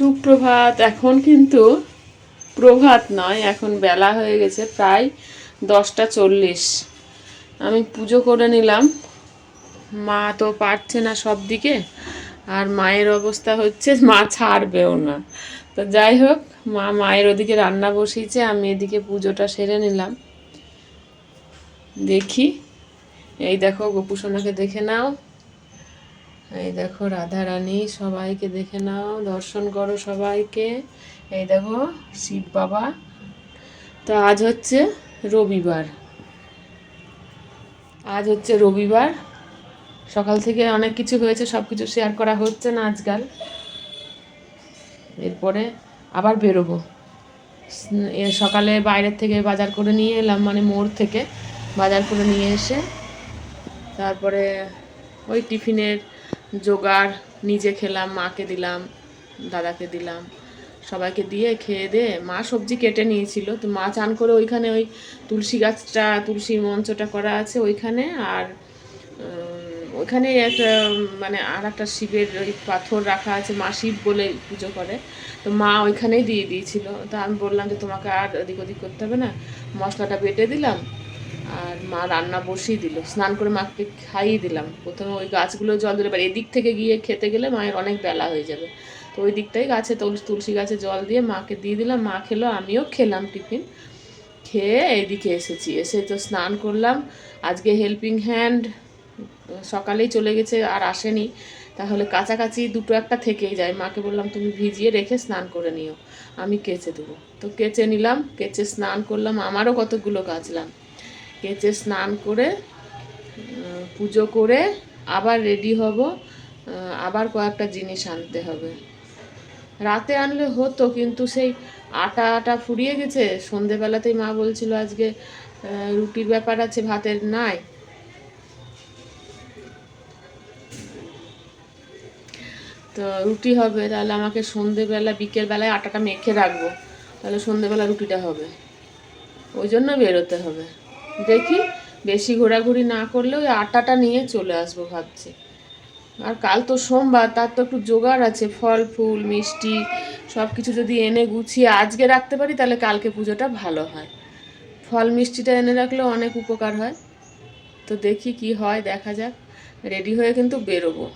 সুপ্রভাত। এখন কিন্তু প্রভাত নয়, এখন বেলা হয়ে গেছে প্রায় দশটা চল্লিশ। আমি পুজো করে নিলাম। মা তো পারছে না সব দিকে, আর মায়ের অবস্থা হচ্ছে মা ছাড়বেও না। তো যাই হোক, মা মায়ের ওদিকে রান্না বসিয়েছে, আমি এদিকে পুজোটা সেরে নিলাম। দেখি। এই দেখো, গোপুসোনাকে দেখে নাও। এই দেখো রাধা রানী সবাইকে দেখে নাও, দর্শন করো সবাইকে। এই দেখো শিব বাবা। তো আজ হচ্ছে রবিবার। আজ হচ্ছে রবিবার। সকাল থেকে অনেক কিছু হয়েছে সব কিছু শেয়ার করা হচ্ছে না আজকাল। এরপরে আবার বেরোবো। সকালে বাইরের থেকে বাজার করে নিয়ে এলাম মানে মোড় থেকে বাজার করে নিয়ে এসে, তারপরে ওই টিফিনের জোগাড়, নিজে খেলাম, মাকে দিলাম, দাদাকে দিলাম, সবাইকে দিয়ে খেয়ে দিয়ে মা সবজি কেটে নিয়েছিল, তো মা চান করে ওইখানে ওই তুলসী গাছটা, তুলসী মঞ্চটা করা আছে ওইখানে আর ওইখানে একটা মানে আর একটা শিবের ওই পাথর রাখা আছে, মা শিব বলে পুজো করে। তো মা ওইখানেই দিয়ে দিয়েছিল। তো আমি বললাম যে তোমাকে আর ওদিক ওদিক করতে হবে না। মশলাটা বেটে দিলাম আর মা রান্না বসিয়ে দিল। স্নান করে মাকে খাইয়ে দিলাম। প্রথমে ওই গাছগুলো জল দিলে, এবার এদিক থেকে গিয়ে খেতে গেলে মায়ের অনেক বেলা হয়ে যাবে। তো ওই দিকটাই গাছে তুলসী গাছে জল দিয়ে মাকে দিয়ে দিলাম। মা খেলো, আমিও খেলাম টিফিন। খেয়ে এইদিকে এসেছি। এসে তো স্নান করলাম। আজকে হেল্পিং হ্যান্ড সকালেই চলে গেছে আর আসেনি। তাহলে কাছাকাছি দুটো একটা থেকেই যায়। মাকে বললাম, তুমি ভিজিয়ে রেখে স্নান করে নিও। আমি কেচে দেবো। তো কেচে নিলাম, কেচে স্নান করলাম। আমারও কতগুলো কাচলাম কেচে স্নান করে পুজো করে আবার রেডি হব আবার কয়েকটা জিনিস আনতে হবে। রাতে আনলে হতো, কিন্তু সেই আটা আটা ফুরিয়ে গেছে। সন্ধেবেলাতেই মা বলছিল আজকে রুটির ব্যাপার আছে, ভাতের নাই। তো রুটি হবে, তাহলে আমাকে সন্ধেবেলা, বিকেলবেলায় আটাটা মেখে রাখব। তাহলে সন্ধেবেলা রুটিটা হবে। ওই জন্য বেরোতে হবে। দেখি বেশি ঘোরাঘুরি না করলে ওই আটাটা নিয়ে চলে আসব ভাবছি। আর কাল তো সোমবার, তার তো একটু জোগাড় আছে, ফল, ফুল, মিষ্টি সব কিছু যদি এনে গুছিয়ে আজকে রাখতে পারি, তাহলে কালকে পুজোটা ভালো হয়। ফল, মিষ্টিটা এনে রাখলেও অনেক উপকার হয়। তো দেখি কি হয়, দেখা যাক। রেডি হয়ে কিন্তু বেরোবো।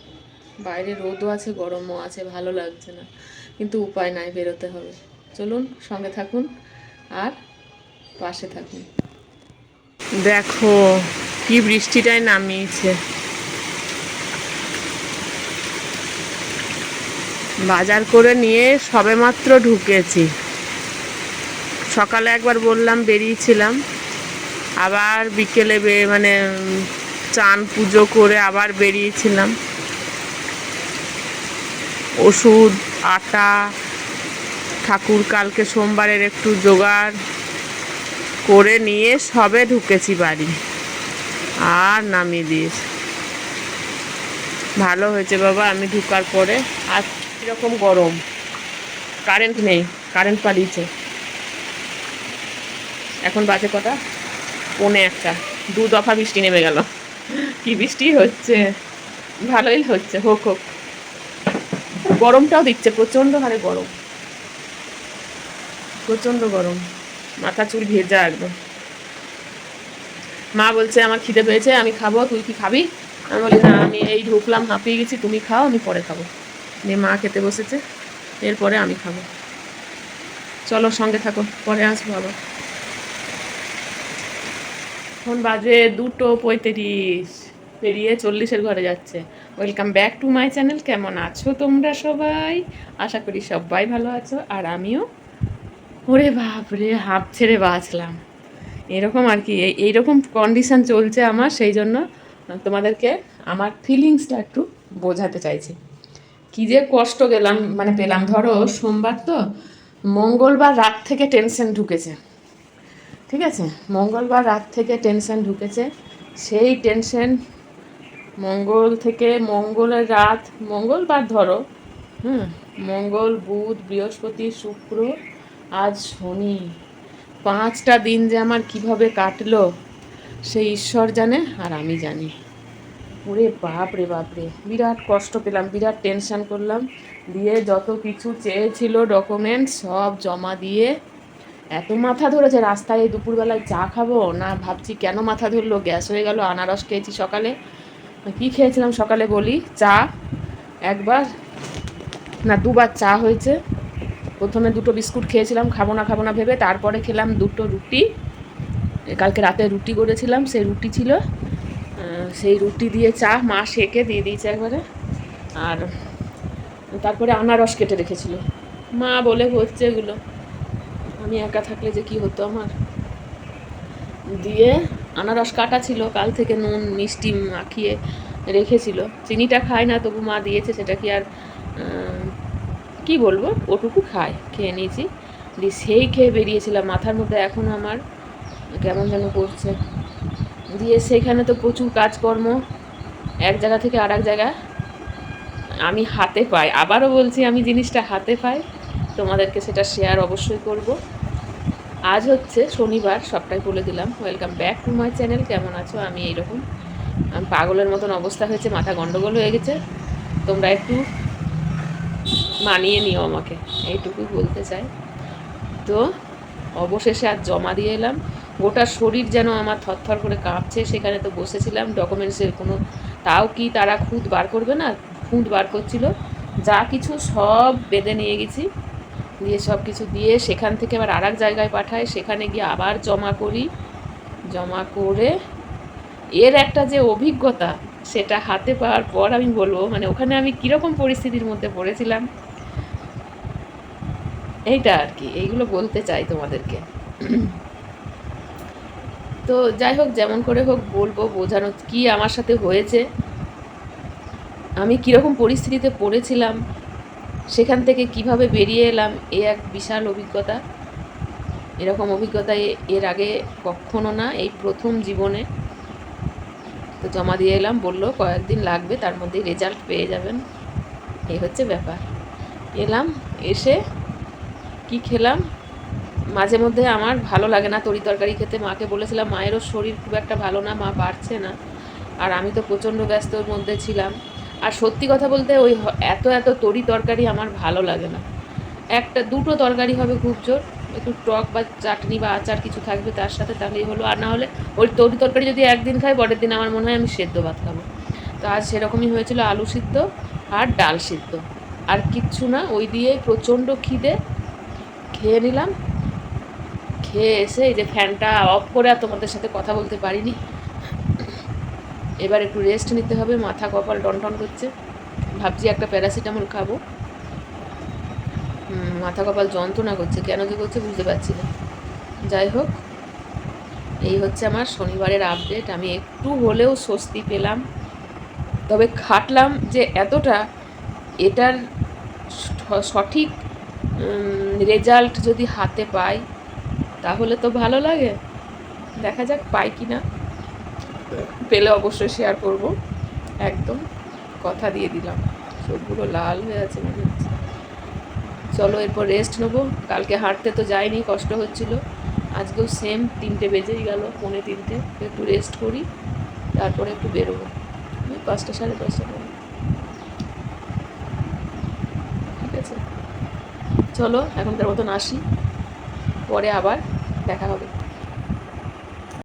বাইরে রোদও আছে, গরমও আছে, ভালো লাগছে না। কিন্তু উপায় নাই, বেরোতে হবে। চলুন, সঙ্গে থাকুন আর পাশে থাকুন। দেখো, কি বৃষ্টিটাই নামিয়েছে। বাজার করে নিয়ে সবেমাত্র ঢুকেছি। সকালে একবার বললাম, বেরিয়েছিলাম। আবার বিকেলে মানে চান পুজো করে আবার বেরিয়েছিলাম। ওষুধ, আটা, ঠাকুর কালকে সোমবারের একটু জোগাড়। করে নিয়ে সবে ঢুকেছি বাড়ি। আর নামিয়ে দিয়েছি। ভালো হয়েছে বাবা, আমি ঢুকার পরে। আর এরকম গরম? কারেন্ট নেই, কারেন্ট পালিয়েছে। এখন বাজে কটা? পৌনে একটা। দু দফা বৃষ্টি নেমে গেল। কি বৃষ্টি হচ্ছে? ভালোই হচ্ছে, হোক হোক। গরমটাও দিচ্ছে, প্রচণ্ড হারে গরম। প্রচণ্ড গরম। মাথা চুল ভেজা একদম। মা বলছে, আমার খিদে পেয়েছে, আমি খাব, তুই কি খাবি? আমি বলি, না, আমি এই ঢুকলাম, হাঁপিয়ে গেছি, তুমি খাও, আমি পরে খাব। দিয়ে মা খেতে বসেছে, এরপরে আমি খাব। চলো সঙ্গে থাকো, পরে আসব আবার। এখন বাজে দুটো পঁয়ত্রিশ, পেরিয়ে চল্লিশের ঘরে যাচ্ছে। Welcome back to my channel কেমন আছো তোমরা সবাই? আশা করি সবাই ভালো আছো, আর আমিও ওরে বাপরে, হাঁপ ছেড়ে বাঁচলাম। এরকম আর কি, এই- এইরকম কন্ডিশন চলছে আমার, সেই জন্য তোমাদেরকে আমার ফিলিংসটা একটু বোঝাতে চাইছি। কি যে কষ্ট গেলাম মানে পেলাম। ধরো সোমবার তো মঙ্গলবার রাত থেকে টেনশন ঢুকেছে। ঠিক আছে? মঙ্গলবার রাত থেকে টেনশন ঢুকেছে। সেই টেনশন মঙ্গল থেকে মঙ্গলের রাত, মঙ্গলবার ধরো, হুম, মঙ্গল, বুধ, বৃহস্পতি, শুক্র আজ শনি। পাঁচটা দিন যে আমার কীভাবে কাটলো সেই ঈশ্বর জানে আর আমি জানি। ওরে বাপ রে বাপ রে, বিরাট কষ্ট পেলাম, বিরাট টেনশান করলাম। দিয়ে যত কিছু চেয়েছিল ডকুমেন্ট সব জমা দিয়ে এত মাথা ধরেছে রাস্তায় দুপুরবেলায় চা খাব? না, ভাবছি কেন মাথা ধরলো? গ্যাস হয়ে গেল, আনারস খেয়েছি সকালে। কি খেয়েছিলাম সকালে বলি? চা। একবার, না দুবার চা হয়েছে। প্রথমে দুটো বিস্কুট খেয়েছিলাম, খাব না খাব না ভেবে তারপরে খেলাম দুটো রুটি। কালকে রাতে রুটি করেছিলাম, সেই রুটি ছিল। সেই রুটি দিয়ে চা মা সেকে দিয়ে দিয়েছে একবারে। আর তারপরে আনারস কেটে রেখেছিল। মা বলে, হচ্ছে এগুলো। আমি একা থাকলে যে কি হতো আমার? দিয়ে আনারস কাটা ছিল, কাল থেকে নুন, মিষ্টি মাখিয়ে রেখেছিল। চিনিটা খায় না, তবু মা দিয়েছে, সেটা কি আর কি বলব? ওটুকু খায়, খেয়ে নিয়েছি। দিয়ে সেই খেয়ে বেরিয়েছিলাম, মাথার মধ্যে এখন আমার কেমন যেন করছে। দিয়ে সেখানে তো প্রচুর কাজকর্ম, এক জায়গা থেকে আর এক জায়গায় আমি হাতে পাই। আবারও বলছি, আমি জিনিসটা হাতে পাই, তোমাদেরকে সেটা শেয়ার অবশ্যই করব। আজ হচ্ছে শনিবার, সবটাই বলে দিলাম। Welcome back to my channel কেমন আছো? আমি এইরকম। পাগলের মতন অবস্থা হয়েছে, মাথা গন্ডগোল হয়ে গেছে। তোমরা একটু মানিয়ে নিও আমাকে এইটুকুই বলতে চাই। তো অবশেষে আর জমা দিয়ে এলাম। গোটা শরীর যেন আমার থরথর করে কাঁপছে, সেখানে তো বসেছিলাম। ডকুমেন্টসের কোনো, তাও কি তারা খুঁত বার করবে না? খুঁত বার করছিল। যা কিছু সব বেঁধে নিয়ে গেছি। দিয়ে সব কিছু দিয়ে সেখান থেকে আবার আর জায়গায় পাঠাই। সেখানে গিয়ে আবার জমা করি। জমা করে এর একটা যে অভিজ্ঞতা, সেটা হাতে পাওয়ার পর আমি বলব মানে ওখানে আমি কীরকম পরিস্থিতির মধ্যে পড়েছিলাম। এইটা আর কি, এইগুলো বলতে চাই তোমাদেরকে। তো যাই হোক, যেমন করে হোক বলব বোঝানো কি আমার সাথে হয়েছে, আমি কীরকম পরিস্থিতিতে পড়েছিলাম, সেখান থেকে কীভাবে বেরিয়ে এলাম, এ এক বিশাল অভিজ্ঞতা। এরকম অভিজ্ঞতা এর আগে কখনো না, এই প্রথম জীবনে। তো জমা দিয়ে এলাম, বলল কয়েকদিন লাগবে, তার মধ্যে রেজাল্ট পেয়ে যাবেন। এই হচ্ছে ব্যাপার। এলাম, এসে কি খেলাম? মাঝে মধ্যে আমার ভালো লাগে না তরি তরকারি খেতে। মাকে বলেছিলাম, মায়েরও শরীর খুব একটা ভালো না, মা পারছে না। আর আমি তো প্রচণ্ড ব্যস্তর মধ্যে ছিলাম। আর সত্যি কথা বলতে ওই এত এত তরি তরকারি আমার ভালো লাগে না। একটা, দুটো তরকারি হবে খুব জোর। একটু টক বা চাটনি বা আচার কিছু থাকবে তার সাথে তাহলেই হলো। আর না হলে ওই তরি তরকারি যদি একদিন খাই, পরের দিন আমার মনে হয় আমি সেদ্ধ ভাত খাব। তো আজ সেরকমই হয়েছিল আলু সিদ্ধ আর ডাল সিদ্ধ। আর কিচ্ছু না, ওই দিয়ে প্রচণ্ড খিদে খেয়ে নিলাম। খেয়ে এসে এই যে ফ্যানটা অফ করে আর তোমাদের সাথে কথা বলতে পারিনি। এবার একটু রেস্ট নিতে হবে, মাথা কপাল টনটন করছে। ভাবছি একটা প্যারাসিটামল খাব। মাথা কপাল যন্ত্রণা করছে, কেন যে করছে বুঝতে পারছি না। যাই হোক, এই হচ্ছে আমার শনিবারের আপডেট আমি একটু হলেও স্বস্তি পেলাম। তবে খাটলাম যে এতটা এটার সঠিক রেজাল্ট যদি হাতে পাই, তাহলে তো ভালো লাগে। দেখা যাক পাই কি না। পেলে অবশ্যই শেয়ার করব। একদম কথা দিয়ে দিলাম। চোখগুলো লাল হয়ে আছে মনে হচ্ছে। চলো এরপর রেস্ট নেব। কালকে হাঁটতে তো যাইনি, কষ্ট হচ্ছিল। আজকেও সেম তিনটে বেজেই গেল, পৌনে তিনটে। একটু রেস্ট করি, তারপরে একটু বেরোবো। পাঁচটা সাড়ে পাঁচটা ঠিক আছে? চলো এখনকার মতন আসি। পরে আবার দেখা হবে।